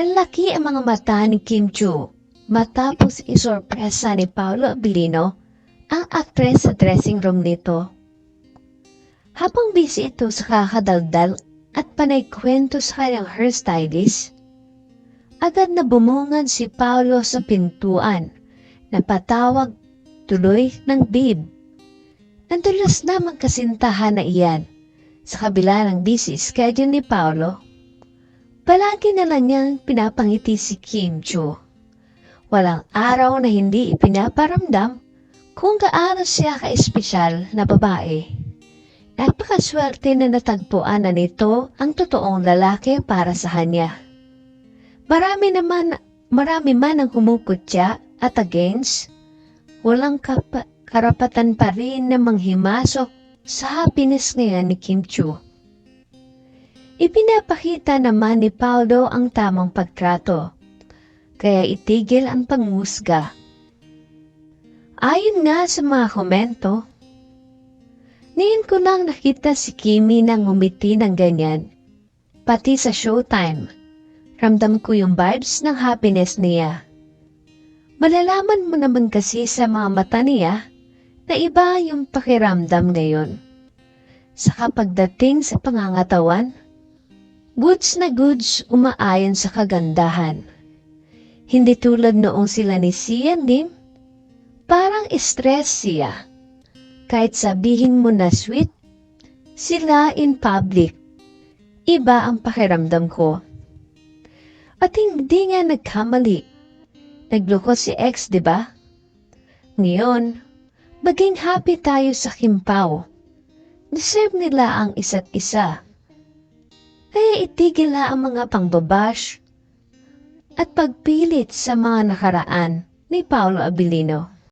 Lalaki ang mga mata ni Kim Chu matapos isorpresa ni Paolo Abilino ang aktres sa dressing room nito. Habang busy ito sa kakadaldal at panay kwento sa kanyang hairstylist, agad na bumungan si Paolo sa pintuan na patawag tuloy ng bib. Nandulas na magkasintahan na iyan sa kabila ng busy schedule ni Paolo. Palagi na niyang pinapangiti si Kim Chu. Walang araw na hindi ipinaparamdam kung gaano siya ka-espesyal na babae. Napakaswerte na natagpuan na nito ang totoong lalaki para sa kanya. Marami naman, marami man ang humukutya at against, walang kapa- karapatan pa rin na manghimasok sa happiness ngayon ni Kim Chu. Ipinapakita naman ni Paolo ang tamang pagtrato, kaya itigil ang pangmusga. Ayon nga sa mga komento, Ngayon ko lang nakita si Kimi nang umiti ng ganyan. Pati sa showtime, ramdam ko yung vibes ng happiness niya. Malalaman mo naman kasi sa mga mata niya na iba yung pakiramdam ngayon. Sa pagdating sa pangangatawan, goods na goods umaayon sa kagandahan. Hindi tulad noong sila ni Sian Lim, parang stress siya. Kahit sabihin mo na sweet, sila in public. Iba ang pakiramdam ko. At hindi nga nagkamali. Nagloko si ex, di ba? Ngayon, maging happy tayo sa Kimpaw. Deserve nila ang isa't isa. Kaya itigil na ang mga pangbabash at pagpilit sa mga nakaraan ni Paolo Abilino.